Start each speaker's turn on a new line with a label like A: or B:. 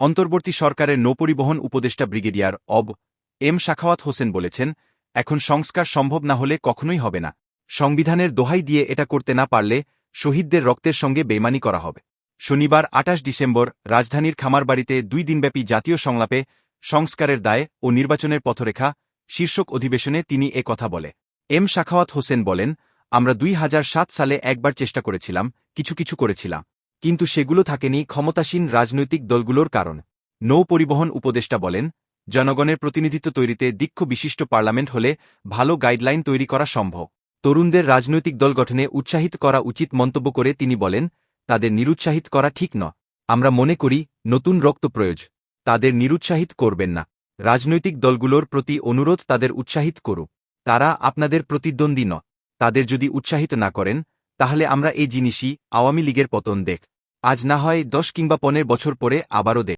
A: অন্তর্বর্তী সরকারের নৌপরিবহন উপদেষ্টা ব্রিগেডিয়ার অব এম শাখাওয়াত হোসেন বলেছেন, এখন সংস্কার সম্ভব না হলে কখনোই হবে না। সংবিধানের দোহাই দিয়ে এটা করতে না পারলে শহীদদের রক্তের সঙ্গে বেমানি করা হবে। শনিবার আটাশ ডিসেম্বর রাজধানীর খামারবাড়িতে দুই দিনব্যাপী জাতীয় সংলাপে সংস্কারের দায় ও নির্বাচনের পথরেখা শীর্ষক অধিবেশনে তিনি এ কথা বলে। এম শাখাওয়াত হোসেন বলেন, আমরা দুই হাজার সাত সালে একবার চেষ্টা করেছিলাম, কিছু কিছু করেছিলাম। কিন্তু সেগুলো থাকেনি ক্ষমতাসীন রাজনৈতিক দলগুলোর কারণ। নৌ পরিবহন উপদেষ্টা বলেন, জনগণের প্রতিনিধিত্ব তৈরিতে দীক্ষ বিশিষ্ট পার্লামেন্ট হলে ভালো গাইডলাইন তৈরি করা সম্ভব। তরুণদের রাজনৈতিক দল গঠনে উৎসাহিত করা উচিত মন্তব্য করে তিনি বলেন, তাদের নিরুৎসাহিত করা ঠিক ন আমরা মনে করি, নতুন রক্ত প্রয়োজ। তাদের নিরুৎসাহিত করবেন না। রাজনৈতিক দলগুলোর প্রতি অনুরোধ তাদের উৎসাহিত করুক। তারা আপনাদের প্রতিদ্বন্দ্বী ন তাদের যদি উৎসাহিত না করেন তাহলে আমরা এই জিনিসই আওয়ামী লীগের পতন দেখ। আজ না হয় দশ কিংবা পনেরো বছর পরে আবারও দেখ।